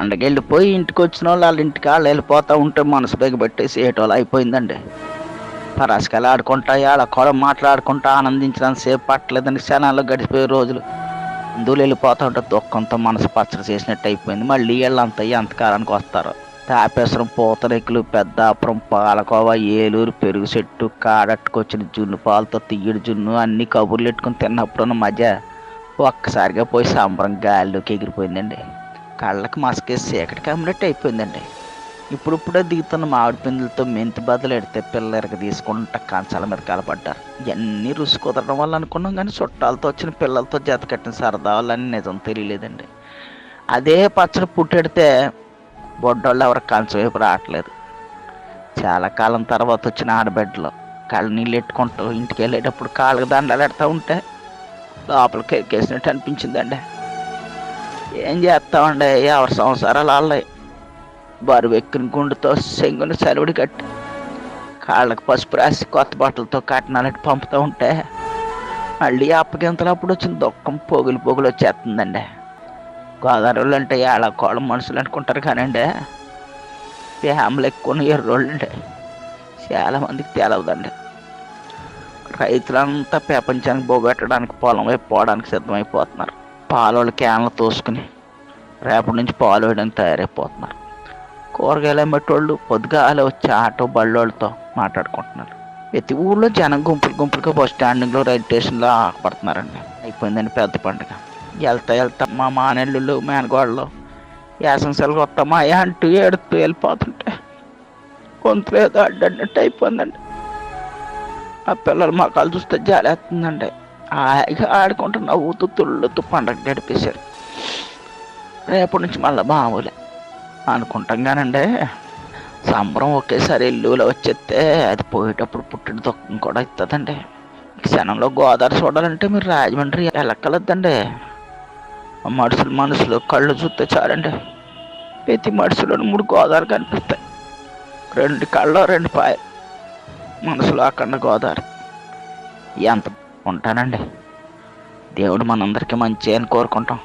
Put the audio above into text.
పండగ వెళ్ళిపోయి ఇంటికి వచ్చిన వాళ్ళు వాళ్ళ ఇంటికి వాళ్ళు వెళ్ళిపోతూ ఉంటే మనసు బిగబెట్టేసి ఏటోళ్ళు అయిపోయిందండి. పరాసుకాయలు ఆడుకుంటా వాళ్ళ కూడా మాట్లాడుకుంటా ఆనందించడానికి సేపు పట్టలేదని క్షణాల్లో గడిచిపోయే రోజులు. హిందువులు వెళ్ళిపోతూ ఉంటే దుఃఖంతో మనసు పచ్చడి చేసినట్టు అయిపోయింది. మళ్ళీ వీళ్ళంతా ఎంతకాలానికి వస్తారు. తాపేశ్వరం పూతరేకులు పెద్దాపురం పాలకోవ ఏలూరు పెరుగు చెట్టు కాడట్టుకొచ్చిన జున్ను పాలతో తీయడు జున్ను అన్ని కబుర్లు పెట్టుకుని తిన్నప్పుడు మధ్య ఒక్కసారిగా పోయి సంబరం గాలిలోకి ఎగిరిపోయిందండి. కళ్ళకి మసకేసి చీకటి కమ్మినట్టు అయిపోయిందండి. ఇప్పుడిప్పుడే దిగుతున్న మామిడి పిందులతో మెంతి బదులు ఎడితే పిల్లలకి తీసుకుంటా కంచాల మీద కలపడ్డారు ఇవన్నీ రుచి కుదరడం వల్ల అనుకున్నాం కానీ చుట్టాలతో వచ్చిన పిల్లలతో జత కట్టిన సరదా వాళ్ళని నిజం తెలియలేదండి. అదే పచ్చడి పుట్టెడితే బొడ్డోళ్ళు ఎవరు కంచం వైపు రావట్లేదు. చాలా కాలం తర్వాత వచ్చిన ఆడబిడ్డలు కళ్ళు నీళ్ళు ఎట్టుకుంటూ ఇంటికి వెళ్ళేటప్పుడు కాళ్ళకి దండాలు పెడతా ఉంటే లోపలికి ఎక్కేసినట్టు అనిపించిందండి. ఏం చేస్తామండి? ఎవరి సంవత్సరాలు వాళ్ళయి బరువు ఎక్కిన గుండుతో సెంగుని సలివిడి కట్టి కాళ్ళకి పసుపు రాసి కొత్త బట్టలతో కట్నాలకి పంపుతూ ఉంటే మళ్ళీ అప్పగింతలు అప్పుడు వచ్చిన దుఃఖం పొగులు పొగులు వచ్చేస్తుందండి. గోదావరిలో అంటే ఏళ్ళ కోళ్ళ మనుషులు అనుకుంటారు కానండి. ఫ్యామిలీ ఎక్కువ ఎర్రోళ్ళు అండి చాలా మందికి తెలవదండి. రైతులంతా ప్రపంచానికి బోబెట్టడానికి పొలం వైపు పోవడానికి సిద్ధమైపోతున్నారు. పాలోళ్ళు క్యాన్లు తోసుకుని రేపటి నుంచి పాలు వేయడానికి తయారైపోతున్నారు. కూరగాయలు అమ్మేటోళ్ళు పొద్దుగాలే వచ్చి ఆటో బళ్ళోళ్ళతో మాట్లాడుకుంటున్నారు. ప్రతి ఊళ్ళో జనం గుంపులు గుంపులుగా బస్ స్టాండింగ్లో రైల్వే స్టేషన్లో ఆకపడుతున్నారండి అయిపోయిందండి పెద్ద పండుగ. వెళ్తా వెళ్తా మా మానెళ్ళు మేనగోళ్ళు యాసంశాలకు వస్తామా అంటూ ఏడుతూ వెళ్ళిపోతుంటే గొంతులు ఏదో అడ్డన్నట్టు అయిపోయిందండి. ఆ పిల్లలు మొక్కలు చూస్తే జాలేస్తుందండి. హాయిగా ఆడుకుంటూ నవ్వుతూ తుళ్ళుతూ పండగ గడిపేశారు రేపటి నుంచి మళ్ళీ మామూలే అనుకుంటాం కానండి సంబరం ఒకేసారి ఇల్లులో వచ్చేస్తే అది పోయేటప్పుడు పుట్టిన దుఃఖం కూడా ఇస్తుందండి క్షణంలో గోదావరి చూడాలంటే మీరు రాజమండ్రి వెళ్ళక్కలొద్దండి మనుషులు మనుషులు కళ్ళు చూస్తే చాలండి. ప్రతి మనుషులో మూడు గోదావరి కనిపిస్తాయి. రెండు కళ్ళు రెండు పాయ మనసులో అక్కడ గోదావరి. ఎంత ఉంటానండి. దేవుడు మనందరికీ మంచి అని కోరుకుంటాం.